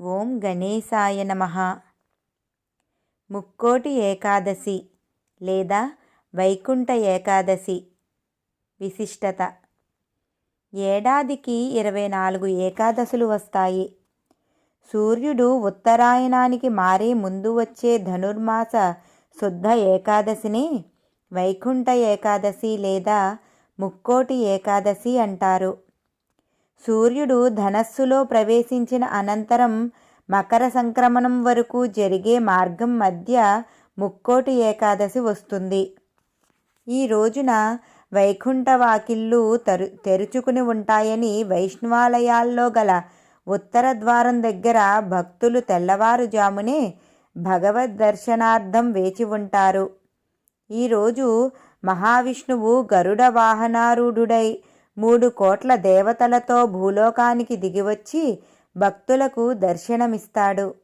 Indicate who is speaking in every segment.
Speaker 1: ఓం గణేశాయ నమ. ముక్కోటి ఏకాదశి లేదా వైకుంఠ ఏకాదశి విశిష్టత. ఏడాదికి ఇరవై నాలుగు ఏకాదశులు వస్తాయి. సూర్యుడు ఉత్తరాయణానికి మారే ముందు వచ్చే ధనుర్మాస శుద్ధ ఏకాదశిని వైకుంఠ ఏకాదశి లేదా ముక్కోటి ఏకాదశి అంటారు. సూర్యుడు ధనస్సులో ప్రవేశించిన అనంతరం మకర సంక్రమణం వరకు జరిగే మార్గం మధ్య ముక్కోటి ఏకాదశి వస్తుంది. ఈ రోజున వైకుంఠ వాకిళ్ళు తరు తెరుచుకుని ఉంటాయని వైష్ణవాలయాల్లో గల ఉత్తర ద్వారం దగ్గర భక్తులు తెల్లవారుజామునే భగవద్ దర్శనార్థం వేచి ఉంటారు. ఈరోజు మహావిష్ణువు గరుడ వాహనారూఢుడై మూడు కోట్ల దేవతలతో భూలోకానికి దిగివచ్చి భక్తులకు దర్శనమిస్తాడు.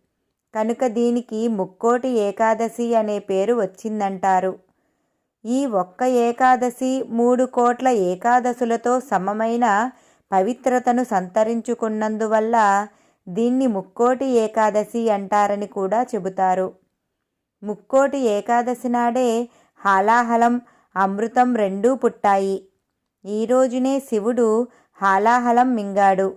Speaker 1: కనుక దీనికి ముక్కోటి ఏకాదశి అనే పేరు వచ్చిందంటారు. ఈ ఒక్క ఏకాదశి మూడు కోట్ల ఏకాదశులతో సమమైన పవిత్రతను సంతరించుకున్నందువల్ల దీన్ని ముక్కోటి ఏకాదశి అంటారని కూడా చెబుతారు. ముక్కోటి ఏకాదశి నాడే హాలాహలం అమృతం రెండూ పుట్టాయి. ఈ రోజునే శివుడు హాలాహలం మింగాడు.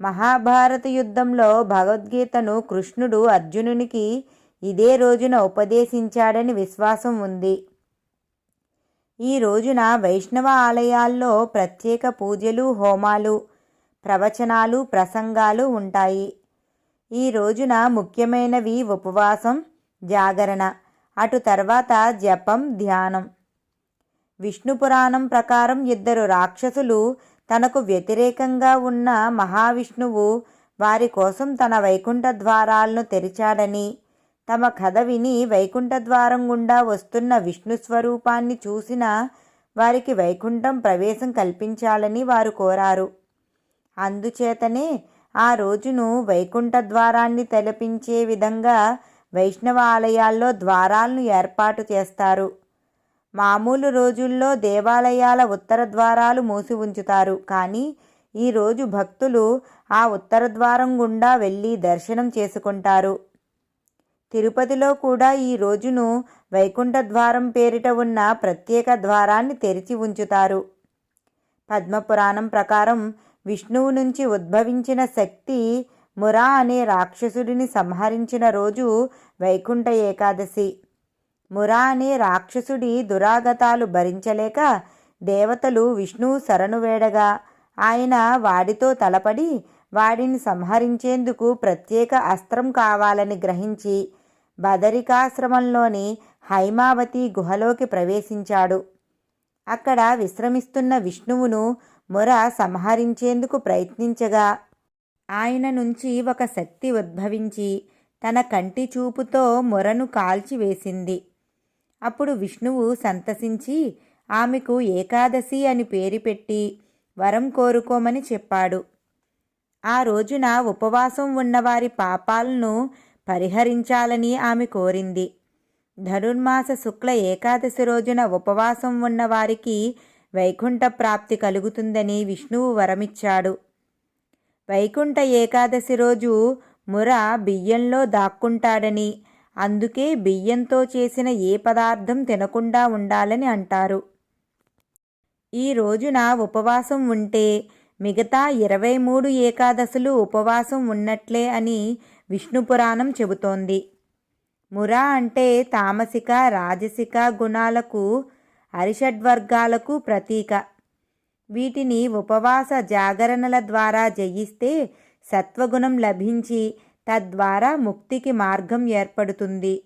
Speaker 1: మహాభారత యుద్ధంలో భగవద్గీతను కృష్ణుడు అర్జునునికి ఇదే రోజున ఉపదేశించాడని విశ్వాసం ఉంది. ఈ రోజున వైష్ణవ ఆలయాల్లో ప్రత్యేక పూజలు హోమాలు ప్రవచనాలు ప్రసంగాలు ఉంటాయి. ఈ రోజున ముఖ్యమైనవి ఉపవాసం జాగరణ అటు తర్వాత జపం ధ్యానం. విష్ణు పురాణం ప్రకారం ఇద్దరు రాక్షసులు తనకు వ్యతిరేకంగా ఉన్న మహావిష్ణువు వారి కోసం తన వైకుంఠ ద్వారాలను తెరిచాడని తమ కథ విని వైకుంఠ ద్వారం గుండా వస్తున్న విష్ణు స్వరూపాన్ని చూసిన వారికి వైకుంఠం ప్రవేశం కల్పించాలని వారు కోరారు. అందుచేతనే ఆ రోజును వైకుంఠ ద్వారాన్ని తలపించే విధంగా వైష్ణవ ఆలయాల్లో ద్వారాలను ఏర్పాటు చేస్తారు. మామూలు రోజుల్లో దేవాలయాల ఉత్తర ద్వారాలు మూసి ఉంచుతారు. కానీ ఈరోజు భక్తులు ఆ ఉత్తర ద్వారం గుండా వెళ్ళి దర్శనం చేసుకుంటారు. తిరుపతిలో కూడా ఈ రోజును వైకుంఠ ద్వారం పేరిట ఉన్న ప్రత్యేక ద్వారాన్ని తెరిచి ఉంచుతారు. పద్మపురాణం ప్రకారం విష్ణువు నుంచి ఉద్భవించిన శక్తి మురా అనే రాక్షసుడిని సంహరించిన రోజు వైకుంఠ ఏకాదశి. మురాని రాక్షసుడి దురాగతాలు భరించలేక దేవతలు విష్ణువు శరణు వేడగా. ఆయన వాడితో తలపడి వాడిని సంహరించేందుకు ప్రత్యేక అస్త్రం కావాలని గ్రహించి బదరికాశ్రమంలోని హైమావతి గుహలోకి ప్రవేశించాడు. అక్కడ విశ్రమిస్తున్న విష్ణువును ముర సంహరించేందుకు ప్రయత్నించగా ఆయన నుంచి ఒక శక్తి ఉద్భవించి తన కంటి చూపుతో మొరను కాల్చివేసింది. అప్పుడు విష్ణువు సంతసించి ఆమెకు ఏకాదశి అని పేరు పెట్టి వరం కోరుకోమని చెప్పాడు. ఆ రోజున ఉపవాసం ఉన్నవారి పాపాలను పరిహరించాలని ఆమె కోరింది. ధనుర్మాస శుక్ల ఏకాదశి రోజున ఉపవాసం ఉన్నవారికి వైకుంఠ ప్రాప్తి కలుగుతుందని విష్ణువు వరమిచ్చాడు. వైకుంఠ ఏకాదశి రోజు ముర బియ్యంలో దాక్కుంటాడని అందుకే బియ్యంతో చేసిన ఏ పదార్థం తినకుండా ఉండాలని అంటారు. ఈ రోజున ఉపవాసం ఉంటే మిగతా ఇరవై మూడు ఏకాదశులు ఉపవాసం ఉన్నట్లే అని విష్ణు పురాణం చెబుతోంది. మురా అంటే తామసిక రాజసిక గుణాలకు అరిషడ్వర్గాలకు ప్రతీక. వీటిని ఉపవాస జాగరణల ద్వారా జయిస్తే సత్వగుణం లభించి తద్వారా ముక్తికి మార్గం ఏర్పడుతుంది.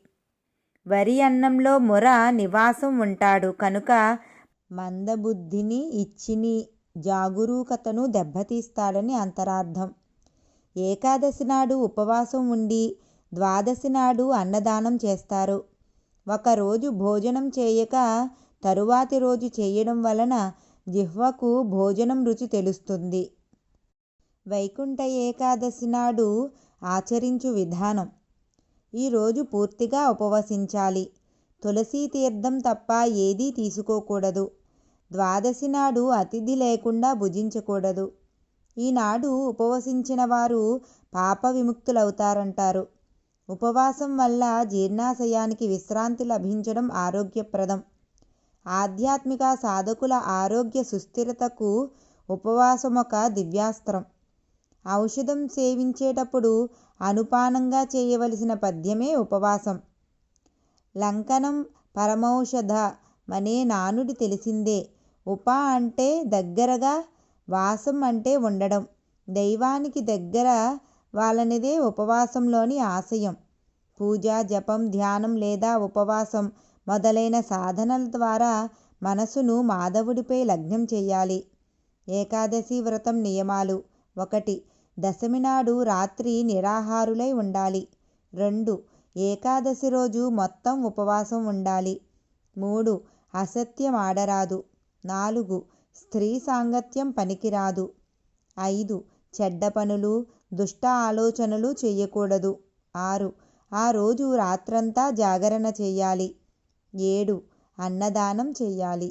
Speaker 1: వరి అన్నంలో మొర నివాసం ఉంటాడు. కనుక మందబుద్ధిని ఇచ్చిని జాగరూకతను దెబ్బతీస్తాడని అంతరార్థం. ఏకాదశి నాడు ఉపవాసం ఉండి ద్వాదశి నాడు అన్నదానం చేస్తారు. ఒకరోజు భోజనం చేయక తరువాతి రోజు చేయడం వలన జిహ్వకు భోజనం రుచి తెలుస్తుంది. వైకుంఠ ఏకాదశి నాడు ఆచరించు విధానం. ఈరోజు పూర్తిగా ఉపవసించాలి. తులసీ తీర్థం తప్ప ఏదీ తీసుకోకూడదు. ద్వాదశి నాడు అతిథి లేకుండా భుజించకూడదు. ఈనాడు ఉపవసించిన వారు పాప విముక్తులవుతారంటారు. ఉపవాసం వల్ల జీర్ణాశయానికి విశ్రాంతి లభించడం ఆరోగ్యప్రదం. ఆధ్యాత్మిక సాధకుల ఆరోగ్య సుస్థిరతకు ఉపవాసం ఒక దివ్యాస్త్రం. ఔషధం సేవించేటప్పుడు అనుపానంగా చేయవలసిన పద్యమే ఉపవాసం. లంకనం పరమౌషధ మనే నానుడి తెలిసిందే. ఉప అంటే దగ్గరగా వాసం అంటే ఉండడం. దైవానికి దగ్గర వాళ్ళనిదే ఉపవాసంలోని ఆశయం. పూజ జపం ధ్యానం లేదా ఉపవాసం మొదలైన సాధనల ద్వారా మనసును మాధవుడిపై లగ్నం చేయాలి. ఏకాదశి వ్రతం నియమాలు ఒకటి. దశమి నాడు రాత్రి నిరాహారులై ఉండాలి. రెండు ఏకాదశి రోజు మొత్తం ఉపవాసం ఉండాలి. మూడు అసత్యం ఆడరాదు. నాలుగు స్త్రీ సాంగత్యం పనికిరాదు. ఐదు చెడ్డ పనులు దుష్ట ఆలోచనలు చేయకూడదు. ఆరు ఆ రోజు రాత్రంతా జాగరణ చేయాలి. ఏడు అన్నదానం చేయాలి.